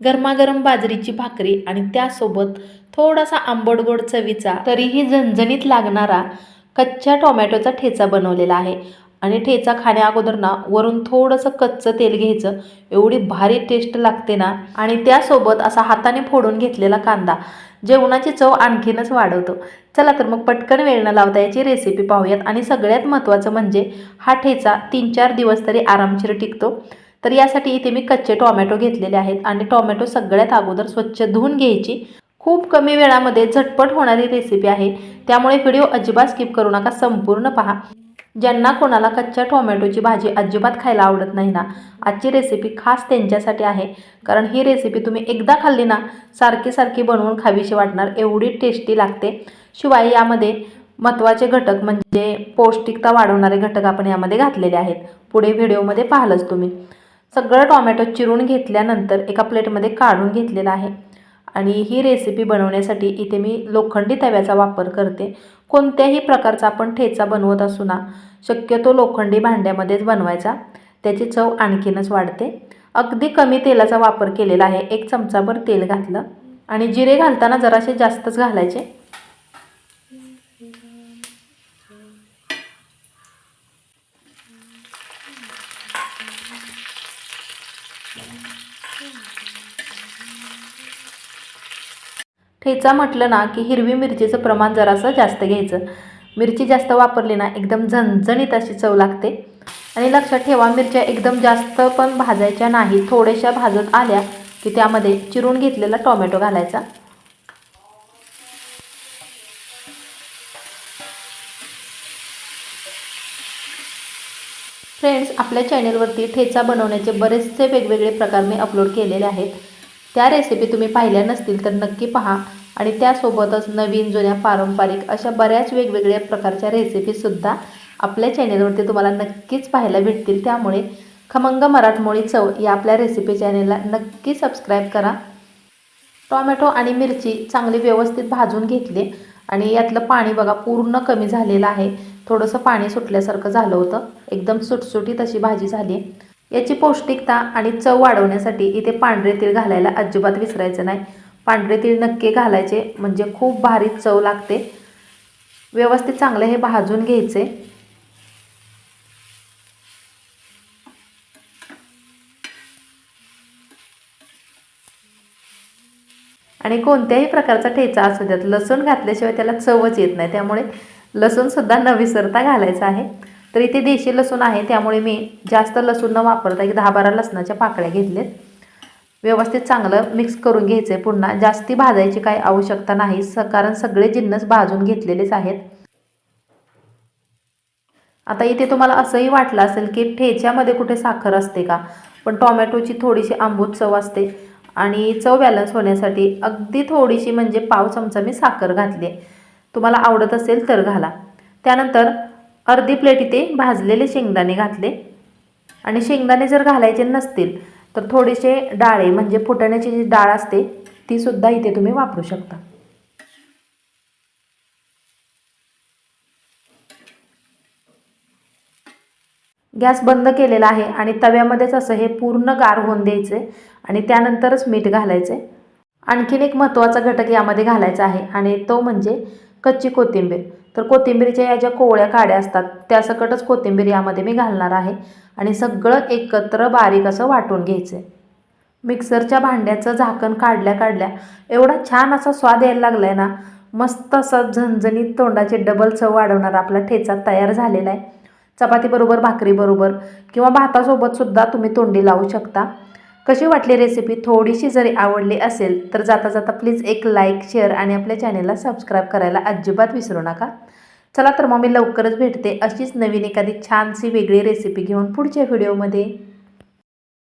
गरमागरम बाजरीची भाकरी आणि त्यासोबत थोडासा आंबट गोड चवीचा तरीही झणझणीत लागणारा कच्च्या टोमॅटोचा ठेचा बनवलेला आहे. आणि ठेचा खाण्या अगोदर ना वरून थोडंसं कच्चं तेल घ्यायचं. एवढी भारी टेस्ट लागते ना. आणि त्यासोबत असा हाताने फोडून घेतलेला कांदा जेवणाची चव आणखीनच वाढवतो. चला तर मग पटकन वेळ न लावता याची रेसिपी पाहूयात. आणि सगळ्यात महत्त्वाचं म्हणजे हा ठेचा तीन चार दिवस तरी आरामशीर टिकतो. तर यासाठी इथे मी कच्चे टोमॅटो घेतलेले आहेत आणि टोमॅटो सगळ्यात अगोदर स्वच्छ धुवून घ्यायची. खूप कमी वेळामध्ये झटपट होणारी रेसिपी आहे. त्यामुळे व्हिडिओ अजिबात स्किप करू नका संपूर्ण पहा. ज्यांना कोणाला कच्च्या टोमॅटोची भाजी अजिबात खायला आवडत नाही ना आजची रेसिपी खास त्यांच्यासाठी आहे. कारण ही रेसिपी तुम्ही एकदा खाल्ली ना सारखी सारखी बनवून खावीशी वाटणार एवढी टेस्टी लागते. शिवाय यामध्ये महत्त्वाचे घटक म्हणजे पौष्टिकता वाढवणारे घटक आपण यामध्ये घातलेले आहेत. पुढे व्हिडिओमध्ये पाहालच तुम्ही. सगळं टोमॅटो चिरून घेतल्यानंतर एका प्लेटमध्ये काढून घेतलेलं आहे. आणि ही रेसिपी बनवण्यासाठी इथे मी लोखंडी तव्याचा वापर करते. कोणत्याही प्रकारचा आपण ठेचा बनवत असू ना शक्यतो लोखंडी भांड्यामध्येच बनवायचा. त्याची चव आणखीनच वाढते. अगदी कमी तेलाचा वापर केलेला आहे. एक चमचाभर तेल घातलं. आणि जिरे घालताना जरासे जास्तच घालायचे. ठेचा म्हटलं ना की हिरवी मिरचीचं प्रमाण जरासं जास्त घ्यायचं. मिरची जास्त वापरली ना एकदम झणझणीत अशी चव लागते. आणि लक्षात ठेवा मिरच्या एकदम जास्त पण भाजायच्या नाही थोड्याशा भाजत आल्या की त्यामध्ये चिरून घेतलेला टोमॅटो घालायचा. फ्रेंड्स आपल्या चॅनेलवरती ठेचा बनवण्याचे बरेचसे वेगवेगळे प्रकार मी अपलोड केलेले आहेत. त्या रेसिपी तुम्ही पाहिल्या नसतील तर नक्की पहा. आणि त्यासोबतच नवीन जुन्या पारंपरिक अशा बऱ्याच वेगवेगळ्या प्रकारच्या रेसिपीसुद्धा आपल्या चॅनेलवरती तुम्हाला नक्कीच पाहायला भेटतील. त्यामुळे खमंग मराठमोळी चव या आपल्या रेसिपी चॅनेलला नक्की सबस्क्राईब करा. टॉमॅटो आणि मिरची चांगली व्यवस्थित भाजून घेतली आणि यातलं पाणी बघा पूर्ण कमी झालेलं आहे. थोडंसं पाणी सुटल्यासारखं झालं होतं. एकदम सुटसुटीत अशी भाजी झाली. याची पौष्टिकता आणि चव वाढवण्यासाठी इथे पांढरे तीळ घालायला अजिबात विसरायचं नाही. पांढरे तीळ नक्की घालायचे. म्हणजे खूप भारी चव लागते. व्यवस्थित चांगले हे भाजून घ्यायचे. आणि कोणत्याही प्रकारचा ठेचा असू द्यात लसूण घातल्याशिवाय त्याला चवच येत नाही. त्यामुळे लसूणसुद्धा न विसरता घालायचा आहे. तर इथे देशी लसूण आहे त्यामुळे मी जास्त लसूण न वापरता एक दहा बारा लसणाच्या पाकळ्या घेतलेत व्यवस्थित चांगलं मिक्स करून घ्यायचं आहे पुन्हा जास्ती भाजायची काही आवश्यकता नाही. स कारण सगळे जिन्नस भाजून घेतलेलेच आहेत. आता इथे तुम्हाला असंही वाटलं असेल की ठेच्यामध्ये कुठे साखर असते का? पण टॉमॅटोची थोडीशी आंबूट चव असते. आणि चव बॅलन्स होण्यासाठी अगदी थोडीशी म्हणजे पाव चमचा मी साखर घातली तुम्हाला आवडत असेल तर घाला. त्यानंतर अर्धी प्लेट इथे भाजलेले शेंगदाणे घातले. आणि शेंगदाणे जर घालायचे नसतील तर थोडेसे डाळे म्हणजे फुटण्याची जी डाळ असते तीसुद्धा इथे तुम्ही वापरू शकता. गॅस बंद केलेला आहे आणि तव्यामध्येच असं हे पूर्ण गार होऊन द्यायचं आहे आणि त्यानंतरच मीठ घालायचं. आहे आणखीन एक महत्त्वाचा घटक यामध्ये घालायचा आहे आणि तो म्हणजे कच्ची कोथिंबीर. तर कोथिंबीरच्या या ज्या कोवळ्या काड्या असतात त्या सकटच कोथिंबीर यामध्ये मी घालणार आहे आणि सगळं एकत्र बारीक असं वाटून घ्यायचं आहे मिक्सरच्या भांड्याचं झाकण काढल्या काढल्या एवढा छान असा स्वाद यायला लागला आहे ना मस्त असं झणझणीत तोंडाचे डबल चव वाढवणार आपला ठेचा तयार झालेला आहे. चपातीबरोबर भाकरीबरोबर किंवा भातासोबतसुद्धा तुम्ही तोंडी लावू शकता. कशी वाटली रेसिपी थोडीशी जरी आवडली असेल तर जाता जाता प्लीज एक लाईक शेअर आणि आपल्या चॅनेलला सबस्क्राईब करायला अजिबात विसरू नका. चला तर मग मी लवकरच भेटते अशीच नवीन एखादी छानशी वेगळी रेसिपी घेऊन पुढच्या व्हिडिओमध्ये